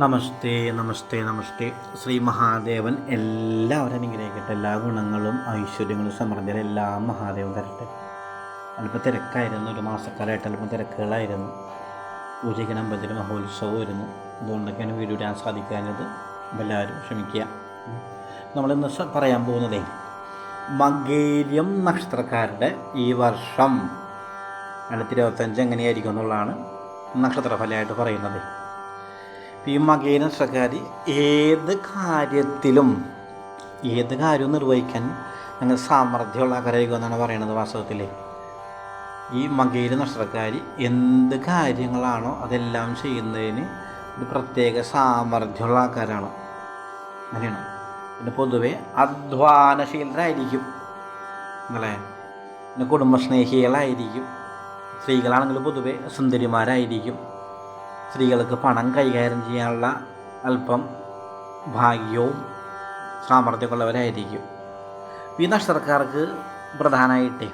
നമസ്തേ നമസ്തേ നമസ്തേ. ശ്രീ മഹാദേവൻ എല്ലാവരും അനുഗ്രഹിക്കട്ടെ എല്ലാ ഗുണങ്ങളും ഐശ്വര്യങ്ങളും സമൃദ്ധികളും എല്ലാം മഹാദേവൻ തരട്ടെ. അല്പം തിരക്കായിരുന്നു ഒരു മാസക്കാലമായിട്ട് അല്പം തിരക്കുകളായിരുന്നു. പൂജയ്ക്ക് അമ്പലത്തിൽ മഹോത്സവമായിരുന്നു അതുകൊണ്ടൊക്കെയാണ് വീഡിയോ ഇടാൻ അപ്പോൾ എല്ലാവരും ക്ഷമിക്കുക. നമ്മളിന്ന് പറയാൻ പോകുന്നതേ മകേര്യം നക്ഷത്രക്കാരുടെ ഈ വർഷം. രണ്ടായിരത്തി ഇരുപത്തഞ്ച് എങ്ങനെയായിരിക്കും എന്നുള്ളതാണ് നക്ഷത്രഫലമായിട്ട് പറയുന്നത്. ഈ മകേന സ്വകാരി ഏത് കാര്യത്തിലും ഏത് കാര്യവും നിർവഹിക്കാൻ ഞങ്ങൾ സാമർഥ്യമുള്ള ആൾക്കാരായിരിക്കും എന്നാണ് പറയുന്നത് വാസ്തവത്തിൽ. ഈ മകേര നഷ്ടക്കാരി എന്ത് കാര്യങ്ങളാണോ അതെല്ലാം ചെയ്യുന്നതിന് ഒരു പ്രത്യേക സാമർഥ്യമുള്ള ആൾക്കാരാണ്. അങ്ങനെയാണ്. പിന്നെ പൊതുവെ അധ്വാനശീലരായിരിക്കും. അല്ലേ? പിന്നെ കുടുംബസ്നേഹികളായിരിക്കും. സ്ത്രീകളാണെങ്കിൽ പൊതുവെ സുന്ദരിമാരായിരിക്കും. സ്ത്രീകൾക്ക് പണം കൈകാര്യം ചെയ്യാനുള്ള അല്പം ഭാഗ്യവും സാമർഥ്യമുള്ളവരായിരിക്കും. ഈ നക്ഷത്രക്കാർക്ക് പ്രധാനമായിട്ട്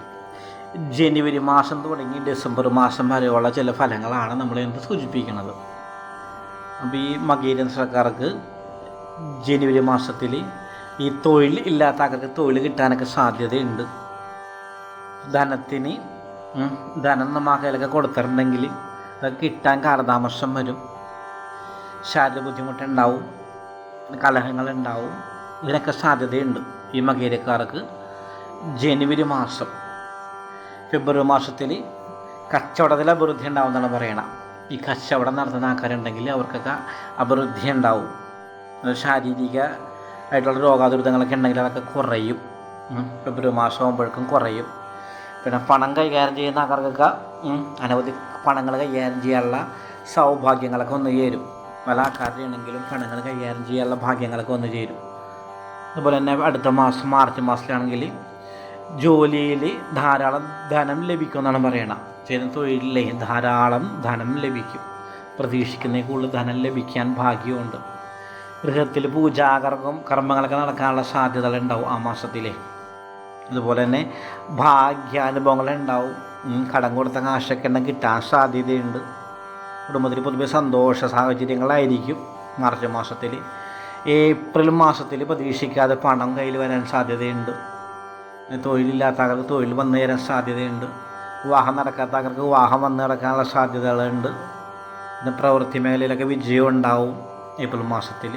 ജനുവരി മാസം തുടങ്ങി ഡിസംബർ മാസം വരെയുള്ള ചില ഫലങ്ങളാണ് നമ്മൾ ഇന്ന് സൂചിപ്പിക്കുന്നത്. അപ്പോൾ ഈ മകീര നക്ഷത്രക്കാർക്ക് ജനുവരി മാസത്തിൽ ഈ തൊഴിൽ ഇല്ലാത്ത ആൾക്ക് തൊഴിൽ കിട്ടാനൊക്കെ സാധ്യതയുണ്ട്. ധനത്തിന് ധനം ധനം നമ്മ കയ്യിലൊക്കെ കൊടുത്തിട്ടുണ്ടെങ്കിൽ അത് കിട്ടാൻ കാലതാമസം വരും. ശാരീരിക ബുദ്ധിമുട്ടുണ്ടാവും. കലഹങ്ങളുണ്ടാവും. ഇതിനൊക്കെ സാധ്യതയുണ്ട് ഈ മകേരക്കാർക്ക്. ജനുവരി മാസം ഫെബ്രുവരി മാസത്തിൽ കച്ചവടത്തിൽ അഭിവൃദ്ധി ഉണ്ടാവും എന്നാണ് പറയണം ഈ കച്ചവടം നടത്തുന്ന ആൾക്കാരുണ്ടെങ്കിൽ അവർക്കൊക്കെ അഭിവൃദ്ധി ഉണ്ടാവും. ശാരീരിക ആയിട്ടുള്ള രോഗാതുരിതങ്ങളൊക്കെ ഉണ്ടെങ്കിൽ അതൊക്കെ കുറയും. ഫെബ്രുവരി മാസം ആകുമ്പോഴേക്കും കുറയും. പിന്നെ പണം കൈകാര്യം ചെയ്യുന്ന ആൾക്കാർക്കൊക്കെ അനവധി പണങ്ങൾ കൈകാര്യം ചെയ്യാനുള്ള സൗഭാഗ്യങ്ങളൊക്കെ ഒന്ന് ചേരും. പല ആൾക്കാരുടെ ആണെങ്കിലും പണങ്ങൾ കൈകാര്യം ചെയ്യാനുള്ള ഭാഗ്യങ്ങളൊക്കെ ഒന്ന് ചേരും. അതുപോലെ തന്നെ അടുത്ത മാസം മാർച്ച് മാസത്തിലാണെങ്കിൽ ജോലിയിൽ ധാരാളം ധനം ലഭിക്കുമെന്നാണ് പറയണം. ചെയ്യുന്ന തൊഴിലിലെ ധാരാളം ധനം ലഭിക്കും. പ്രതീക്ഷിക്കുന്നതിൽ കൂടുതൽ ധനം ലഭിക്കാൻ ഭാഗ്യമുണ്ട്. ഗൃഹത്തിൽ പൂജാകർമ്മം കർമ്മങ്ങളൊക്കെ നടക്കാനുള്ള സാധ്യതകളുണ്ടാവും ആ മാസത്തിലെ. അതുപോലെ തന്നെ ഭാഗ്യാനുഭവങ്ങളുണ്ടാവും. കടം കൊടുത്ത കാശൊക്കെ എണ്ണം കിട്ടാൻ സാധ്യതയുണ്ട്. കുടുംബത്തിൽ പൊതുവെ സന്തോഷ സാഹചര്യങ്ങളായിരിക്കും മാർച്ച് മാസത്തിൽ ഏപ്രിൽ മാസത്തിൽ പ്രതീക്ഷിക്കാതെ പണം കയ്യിൽ വരാൻ സാധ്യതയുണ്ട്. തൊഴിലില്ലാത്ത ആൾക്ക് തൊഴിൽ വന്നു തരാൻ സാധ്യതയുണ്ട്. വിവാഹം നടക്കാത്ത ആൾക്ക് വിവാഹം വന്നു നടക്കാനുള്ള സാധ്യതകളുണ്ട്. പിന്നെ പ്രവൃത്തി മേഖലയിലൊക്കെ വിജയം ഉണ്ടാവും ഏപ്രിൽ മാസത്തിൽ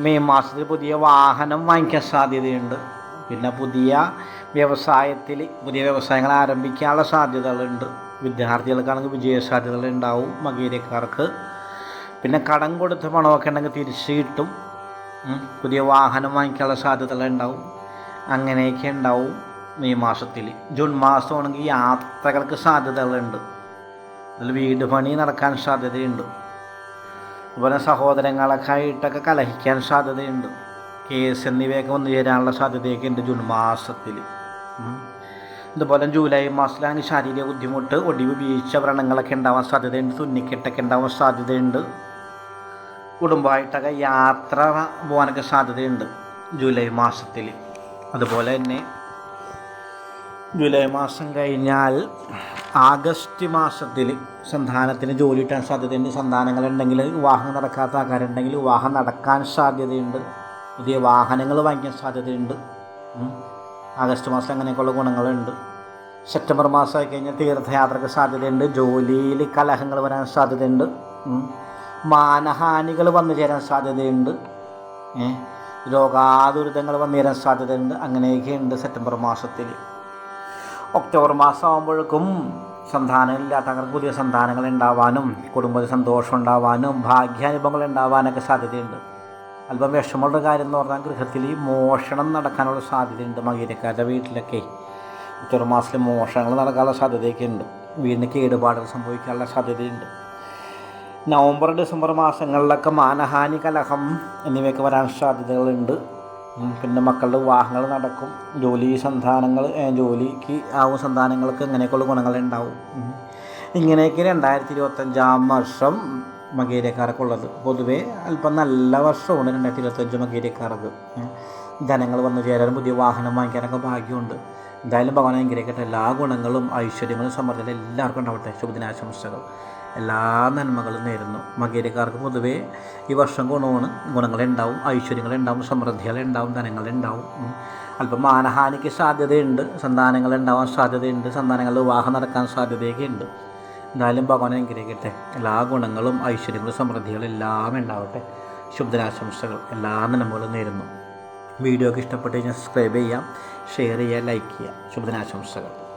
മെയ് മാസത്തിൽ പുതിയ വാഹനം വാങ്ങിക്കാൻ സാധ്യതയുണ്ട്. പിന്നെ പുതിയ വ്യവസായത്തിൽ പുതിയ വ്യവസായങ്ങൾ ആരംഭിക്കാനുള്ള സാധ്യതകളുണ്ട്. വിദ്യാർത്ഥികൾക്കാണെങ്കിൽ വിജയ സാധ്യതകൾ ഉണ്ടാവും മകീരക്കാർക്ക് പിന്നെ കടം കൊടുത്ത പണമൊക്കെ ഉണ്ടെങ്കിൽ തിരിച്ച് കിട്ടും. പുതിയ വാഹനം വാങ്ങിക്കാനുള്ള സാധ്യതകൾ ഉണ്ടാവും അങ്ങനെയൊക്കെ ഉണ്ടാവും മെയ് മാസത്തിൽ. ജൂൺ മാസമാണെങ്കിൽ യാത്രകൾക്ക് സാധ്യതകളുണ്ട്. അതിൽ വീട് പണി നടക്കാൻ സാധ്യതയുണ്ട്. അതുപോലെ സഹോദരങ്ങളൊക്കെ ആയിട്ടൊക്കെ കലഹിക്കാൻ സാധ്യതയുണ്ട്. കേസ് എന്നിവയൊക്കെ വന്നു ചേരാനുള്ള സാധ്യതയൊക്കെ ഉണ്ട് ജൂൺ മാസത്തിൽ. ഇതുപോലെ ജൂലൈ മാസത്തിലാണെങ്കിൽ ശാരീരിക ബുദ്ധിമുട്ട് ഒടിവ് വീഴ്ച വ്രണങ്ങളൊക്കെ ഉണ്ടാവാൻ സാധ്യതയുണ്ട്. തുന്നിക്കെട്ടൊക്കെ ഉണ്ടാവാൻ സാധ്യതയുണ്ട്. കുടുംബമായിട്ടൊക്കെ യാത്ര പോകാനൊക്കെ സാധ്യതയുണ്ട് ജൂലൈ മാസത്തിൽ. അതുപോലെ തന്നെ ജൂലൈ മാസം കഴിഞ്ഞാൽ ആഗസ്റ്റ് മാസത്തിൽ സന്താനത്തിന് ജോലി കിട്ടാൻ സാധ്യതയുണ്ട്. സന്താനങ്ങളുണ്ടെങ്കിൽ വിവാഹം നടക്കാത്ത ആൾക്കാരുണ്ടെങ്കിൽ വിവാഹം നടക്കാൻ സാധ്യതയുണ്ട്. പുതിയ വാഹനങ്ങൾ വാങ്ങിക്കാൻ സാധ്യതയുണ്ട്. ആഗസ്റ്റ് മാസം അങ്ങനെയൊക്കെയുള്ള ഗുണങ്ങളുണ്ട്. സെപ്റ്റംബർ മാസം ആയി കഴിഞ്ഞാൽ തീർത്ഥയാത്രയ്ക്ക് സാധ്യതയുണ്ട്. ജോലിയിൽ കലഹങ്ങൾ വരാൻ സാധ്യതയുണ്ട്. മാനഹാനികൾ വന്നു ചേരാൻ സാധ്യതയുണ്ട്. ഏ? രോഗാതുരിതങ്ങൾ വന്നു ചേരാൻ സാധ്യതയുണ്ട്. അങ്ങനെയൊക്കെയുണ്ട് സെപ്റ്റംബർ മാസത്തിൽ. ഒക്ടോബർ മാസം ആകുമ്പോഴേക്കും സന്താനമില്ലാത്തവർക്ക് പുതിയ സന്താനങ്ങൾ ഉണ്ടാവാനും കുടുംബത്തിൽ സന്തോഷം ഉണ്ടാവാനും ഭാഗ്യാനുഭവങ്ങൾ ഉണ്ടാവാനൊക്കെ സാധ്യതയുണ്ട്. അല്പം വിഷമമുള്ള കാര്യം എന്ന് പറഞ്ഞാൽ ഗൃഹത്തിൽ ഈ മോഷണം നടക്കാനുള്ള സാധ്യതയുണ്ട് മകീരക്കാരുടെ വീട്ടിലൊക്കെ. ഒക്ടോബർ മാസത്തിൽ മോഷണങ്ങൾ നടക്കാനുള്ള സാധ്യതയൊക്കെ ഉണ്ട് വീടിന് കേടുപാടുകൾ സംഭവിക്കാനുള്ള സാധ്യതയുണ്ട്. നവംബർ ഡിസംബർ മാസങ്ങളിലൊക്കെ മാനഹാനി കലഹം എന്നിവയൊക്കെ വരാൻ സാധ്യതകളുണ്ട്. പിന്നെ മക്കളുടെ വിവാഹങ്ങൾ നടക്കും. ജോലി സന്താനങ്ങൾ ജോലിക്ക് ആവും സന്താനങ്ങൾക്ക് ഇങ്ങനെയൊക്കെയുള്ള ഗുണങ്ങളുണ്ടാവും. ഇങ്ങനെയൊക്കെ രണ്ടായിരത്തി ഇരുപത്തഞ്ചാം വർഷം മകേരക്കാർക്ക് പൊതുവെ അല്പം നല്ല വർഷമാണ് രണ്ടായിരത്തി ഇരുപത്തഞ്ച് മകേരക്കാർക്ക് ധനങ്ങൾ വന്നു ചേരാനും പുതിയ വാഹനം വാങ്ങിക്കാനൊക്കെ ഭാഗ്യമുണ്ട്. എന്തായാലും ഭഗവാൻ അനുഗ്രഹിക്കട്ടെ. എല്ലാ ഗുണങ്ങളും ഐശ്വര്യങ്ങളും സമൃദ്ധിയും എല്ലാവർക്കും ഉണ്ടാവട്ടെ. ശുഭദിനാശംസകൾ. എല്ലാ നന്മകളും നേരുന്നു. മകേരിക്കാർക്ക് പൊതുവേ ഈ വർഷം ഗുണമാണ്. ഗുണങ്ങളുണ്ടാവും ഐശ്വര്യങ്ങളുണ്ടാവും സമൃദ്ധികളുണ്ടാവും ധനങ്ങളുണ്ടാവും. അല്പം മാനഹാനിക്ക് സാധ്യതയുണ്ട്. സന്താനങ്ങളുണ്ടാവാൻ സാധ്യതയുണ്ട്. സന്താനങ്ങളുടെ വിവാഹം നടക്കാൻ സാധ്യതയൊക്കെ ഉണ്ട്. എന്തായാലും ഭഗവാൻ അനുഗ്രഹിക്കട്ടെ. എല്ലാ ഗുണങ്ങളും ഐശ്വര്യങ്ങളും സമൃദ്ധികളും എല്ലാം ഉണ്ടാവട്ടെ. ശുഭദിനാശംസകൾ എല്ലാ നന്മകളും നേരുന്നു. വീഡിയോ ഒക്കെ ഇഷ്ടപ്പെട്ട് കഴിഞ്ഞാൽ സബ്സ്ക്രൈബ് ചെയ്യാം ഷെയർ ചെയ്യുക ലൈക്ക് ചെയ്യുക. ശുഭദിനാശംസകൾ.